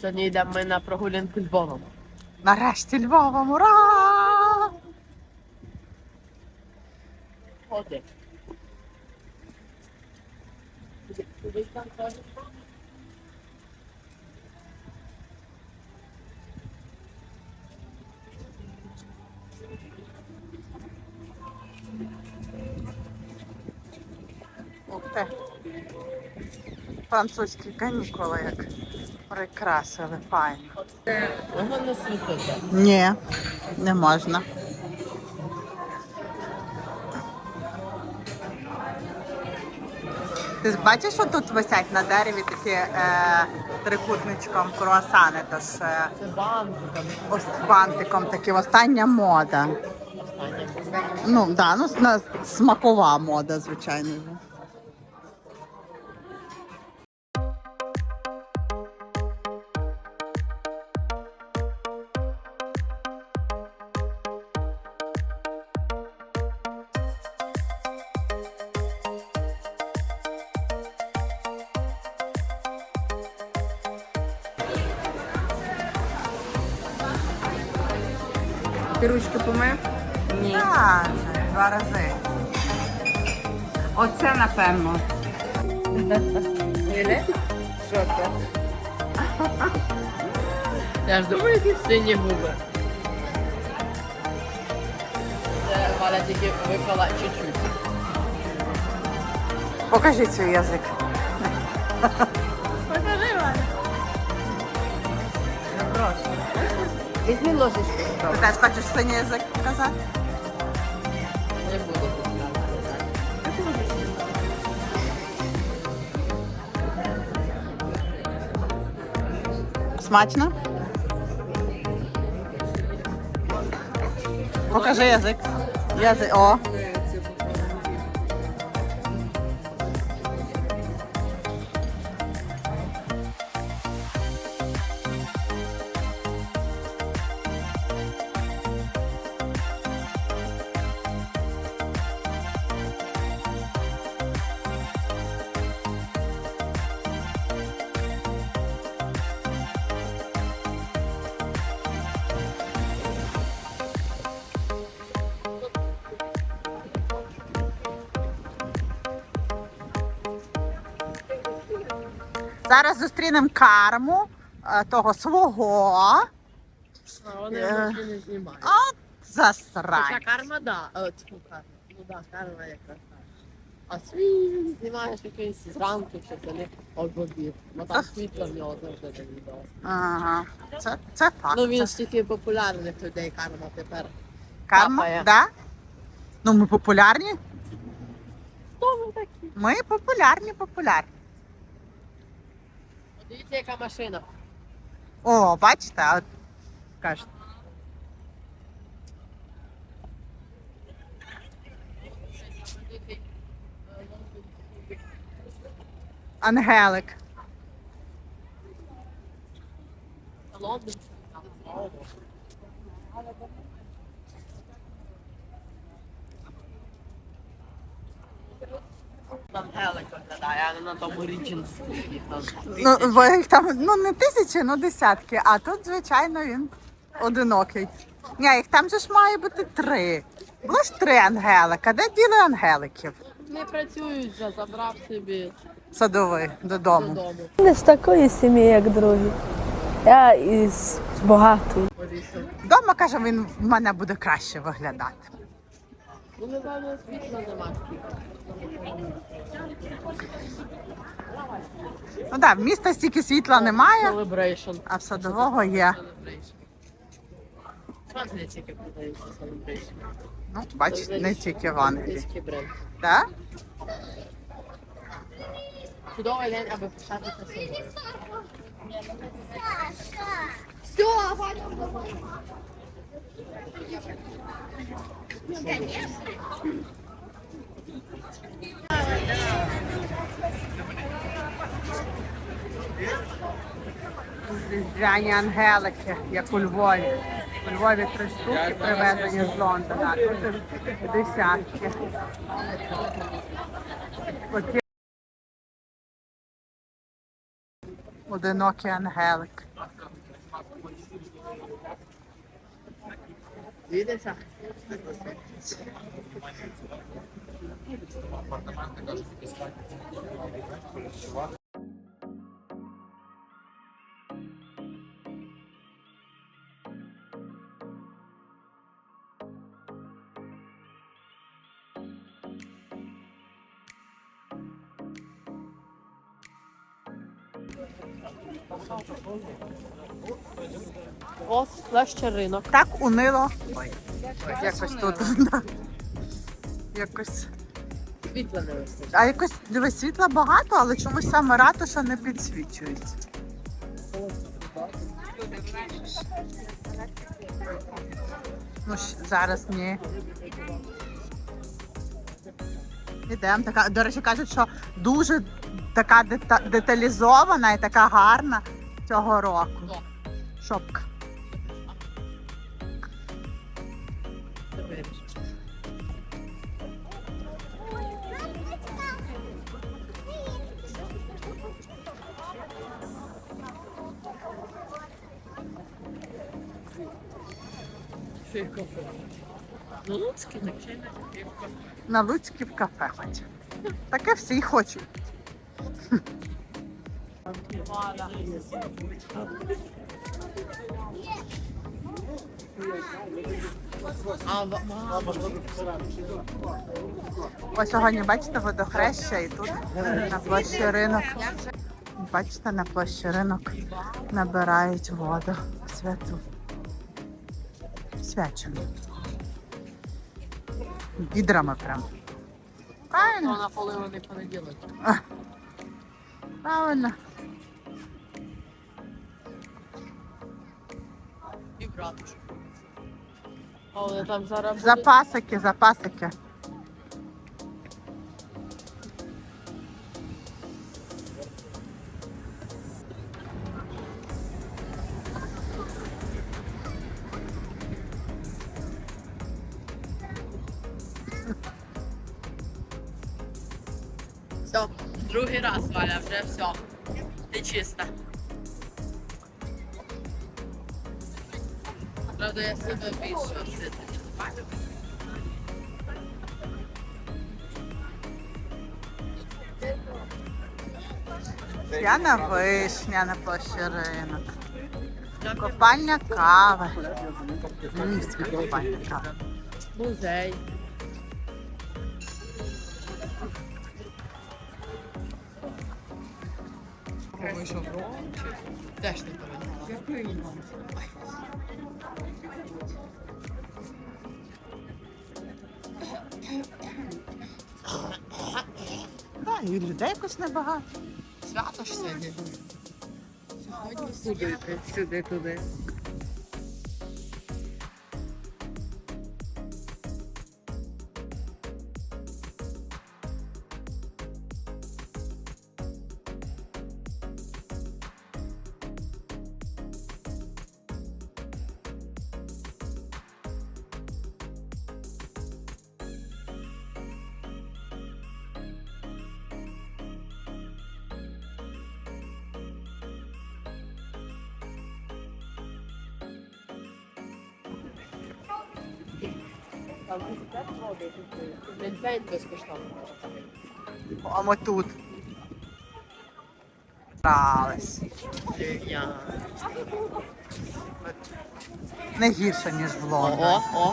Сьогодні йдемо ми на прогулянку Львовом. Нарешті Львовом, ура! Ходи. Кудись там ходиш? Французькі канікули як прикрасили файно. Його не світити. Ні, не можна. Ти бачиш, що тут висять на дереві такі е, трикутничком круасани, тож е, Це банк, там ось бантиком такі остання мода. Ну, да, ну смакова мода, звичайно. Ти ручки помив? Ні. Так, два рази. Оце напевно. Що це? Я ж думаю, які сині губи. Це Валя тільки випала чуть-чуть. Покажіть свій язик. Покажи, Валя. Прошу. Візьми ложечку. Ти теж хочеш синій язик показати? Не буду показувати. Смачно? Покажи язик. Язик. О. Зараз зустрінемо карму е, того свого. А вони Е. не знімають. От Хоча засрань. карма, да. О, тьфу, карма. Ну да, карма якраз так. А свій знімаєш якийсь зранку, чи це не обобів. Бо там світло в нього завжди так відео. Ага. Це, це факт. Ну він ж тільки популярних людей карма тепер. карма. капає. Да? Ну, ми популярні. Хто ви такі? Ми популярні, популярні. Дивіться, яка машина. О, бачите, от кажете. Ангелик. Лондон. Там Гелик виглядає, а не на тому річинській. Ну, бо їх там ну не тисячі, ну десятки, а тут, звичайно, він одинокий. Ні, їх там же ж має бути три. Було ж три ангелика. Де діли ангеликів? Не працюють вже, забрав собі Садовий додому. додому. Не з такої сім'ї, як другі. Я із багатої. Вдома каже, він в мене буде краще виглядати. Ну, напевно, світла нема. Ну так, в міста стільки світла немає, Celebration. а в садового є. Celebration. Англія тільки продається Celebration. Ну, бачиш, не тільки в Англії. Англійський бренд. Так? Чудовий день, аби пишатися собою. Різдвяні ангелики, як у Львові. У Львові три штуки привезені з Лондона, тут десятки. Одинокий ангелик. Дивіться. Ось площа ринок. Так унило. Якось тут. да. Якось. Світла не вистачить. А якось дивись, світла багато, але чомусь саме ратуша не підсвічується. Ну, щ- зараз ні. Ідемо. Така, до речі, кажуть, що дуже така дета- деталізована і така гарна цього року. Шопка. На Луцькі в кафе хоче. Таке всі хочуть. А, в- Ось сьогодні, бачите, водохреща і тут на площі ринок. Бачите, на площі ринок набирають воду святу. Свячену. Відрами прям. Правильно? вона поливаний понеділок. Правильно. І братушку. Але там зараз Запасики, запасики. П'яна вишня на площі ринок. Копальня кави. Львівська копальня кави. Музей. Вийшов громче. Теж не передала. Да, і людей якось небагато. Свято ж сьогодні. Сьогодні сюди, сюди, туди. Бензин безкоштовно. А ми тут. Не гірше, ніж в О, Лондоні. о, о,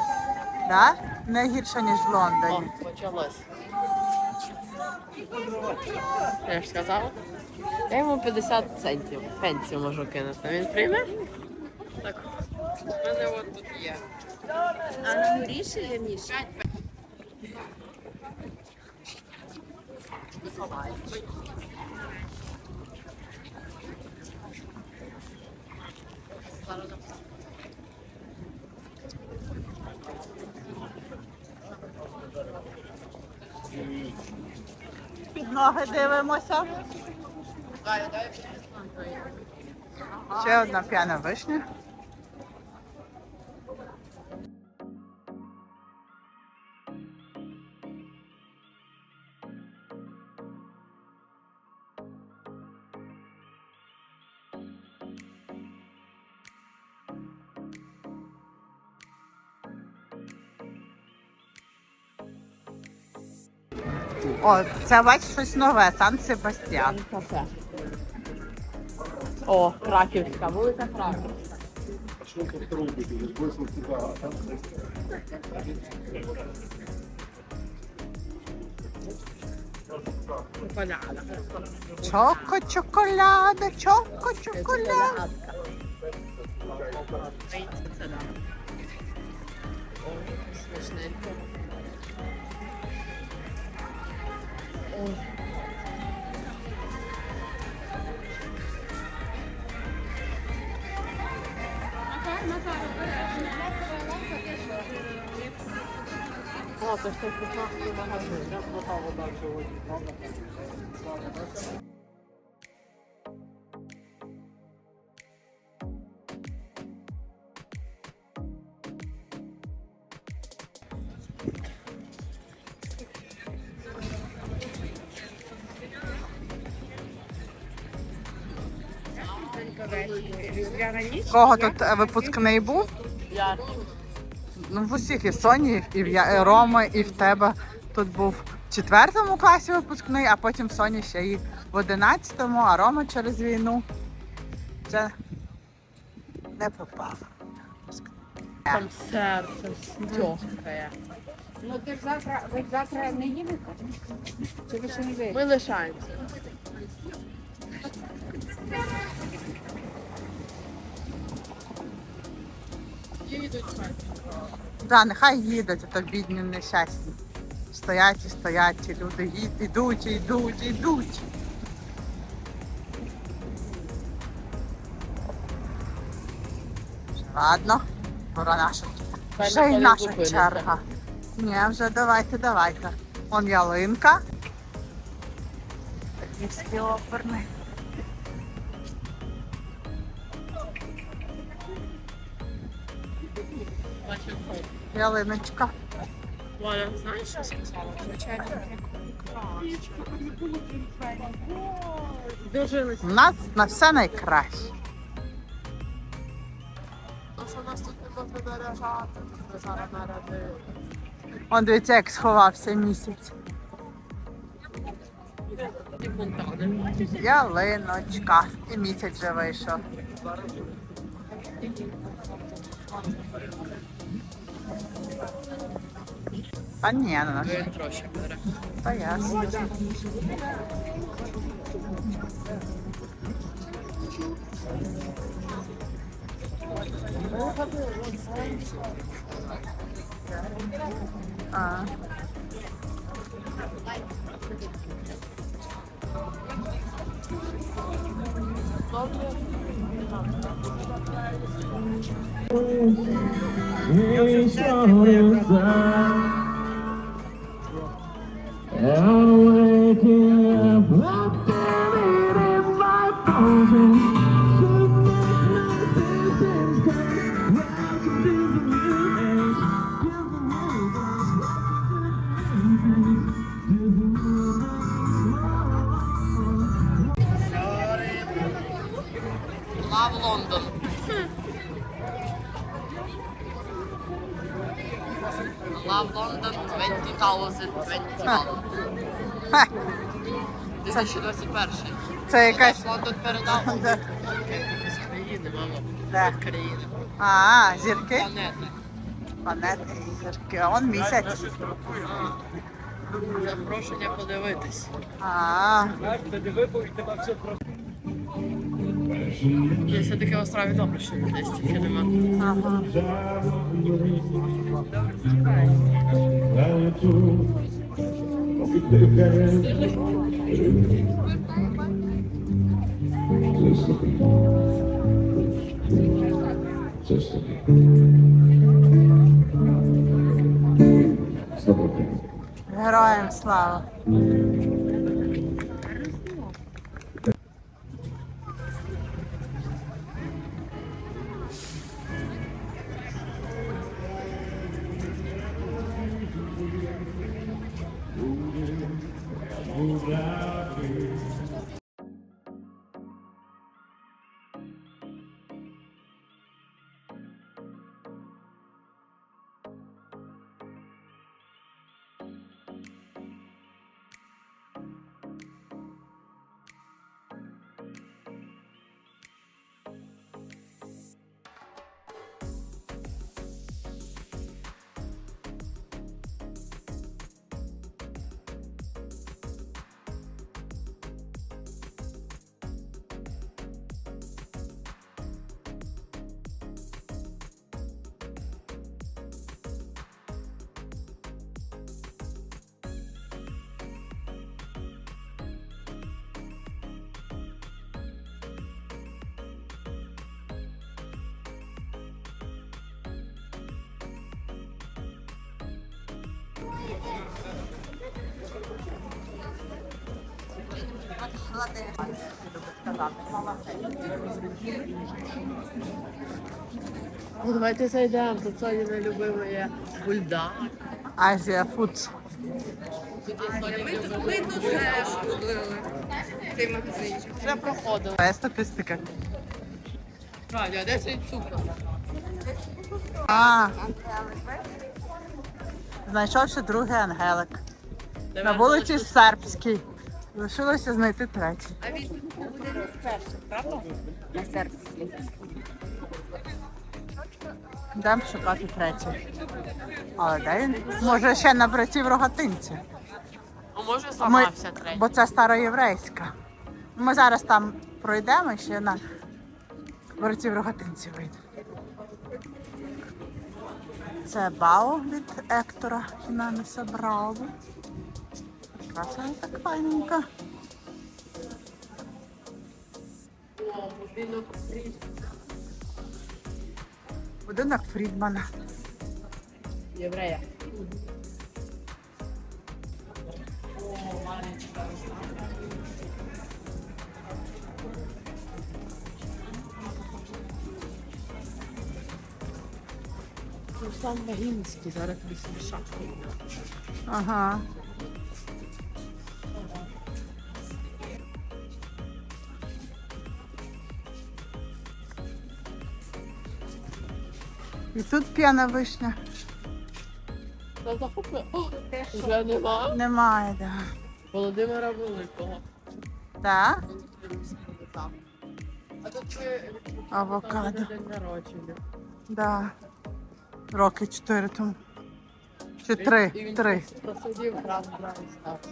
Да? Не гірше, ніж в о, Лондоні. почалось. Я ж сказала. Я йому 50 центів пенсію можу кинути. Він прийме? Так. У мене от тут є. А на горіше є? Під ноги дивимося. Ще одна п'яна вишня. О, це бач щось нове, Сан Себастьян. Кафе. О, Краківська, вулиця Краківська. Шоколяда. Чоко, чоколяда, чоко, чоколяда. Це сьогодні. Кого тут е, випускний був? Я Ну, в усіх і Соні, і в і Роми, і в тебе тут був в четвертому класі випускний, а потім в Соні ще і в одинадцятому, а Рома через війну вже не попав. там серце стьохкає. Ну ти ж завтра, ви ж завтра не їдете? Чи ви ще не вийдете? Ми лишаємося. Їдуть Да, нехай їдуть, а то бідні нещасні. Стоять і стоять, ці люди їдуть, ідуть, і йдуть, і йдуть. Ладно, пора наша. Вже й наша черга. Ні, вже давайте, давайте. Вон ялинка. Львівський оперний. Ялиночка. Валя, знаєш, що сказала? Звичайно. Дожились. У нас на все найкраще. Ну що нас тут не можна наряжати, ми зараз нарядили. Он дивіться, як сховався місяць. Ялиночка. І місяць вже вийшов. Та ні, ну наш. Він гроші бере. Та ясно. А. 2021. Це якась. Лондон передав якісь країни. Де? Країни. А, зірки. Планети. Планети і зірки. А он місяць. Запрошення подивитись. А, Є все таке в Острові добре, що десь тільки нема. ага. Героям слава. Yeah. Ну, давайте зайдемо, тут Соні не любимий бульдак. Азія Фудс. Ми тут теж ходили. Цей магазинчик. Вже проходили. Твоя статистика. Де цей цукор? А. Знайшовши другий ангелик. На вулиці Сербській. Лишилося знайти третій. А він буде не перший, правда? На серці. Йдемо шукати третій. Але де він? Може ще на братів в рогатинці. А може зламався третій? бо це староєврейська. Ми зараз там пройдемо ще на братів рогатинці вийдемо. Це Бао від Ектора Хіменеса Браво. Це так файненька. О, будинок стріт. Будинок Фрідмана. Єврея. О, маленька. Руслан Багінський, зараз тобі собі шапку. Ага. І тут п'яна вишня. Та захопи. О, вже нема. Немає, да. Володимира Великого. Так? А тут ви Авокадо. день народження. Да. Роки чотири тому. Чи три? І він Три. Посидів раз брав стався.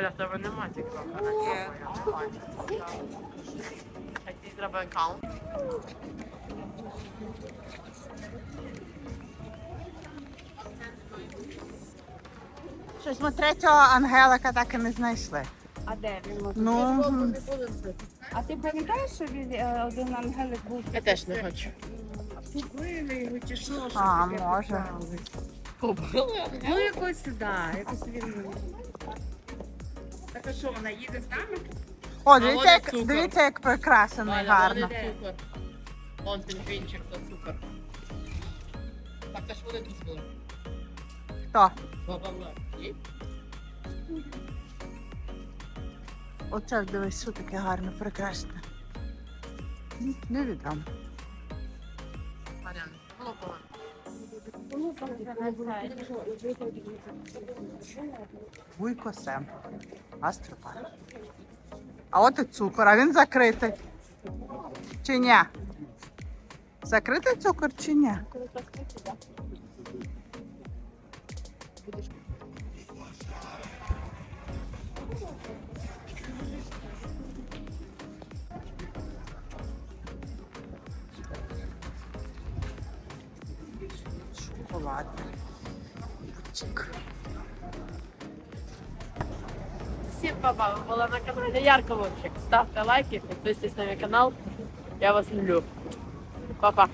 Оля, в тебе нема тіктока. Який треба аккаунт? Щось ми третього ангелика так і не знайшли. А де він? може? Ну, А ти пам'ятаєш, що він е, один ангелик був? Я теж не хочу. Побили його чи що? а, таке може. Побили? Ну якось, да, якось він. Так а що, вона їде з нами? О, дивіться, і як, цукор. дивіться, як прикрашений Валя, гарно. вон і цукор. Вон пінгвінчик, то цукор. Так, то ж вони тут були. Хто? Баба-бла. Ні? Оце дивись, що таке гарно прикрашене. М, Невідомо. Вуйко Сем. Астропарк. А от і цукор, а він закритий. Чи ні? Закритий цукор чи ні? Всім папа, на каналі Ярко Вовчик. Ставте лайки, підписуйтесь на мій канал. Я вас люблю. Па-па.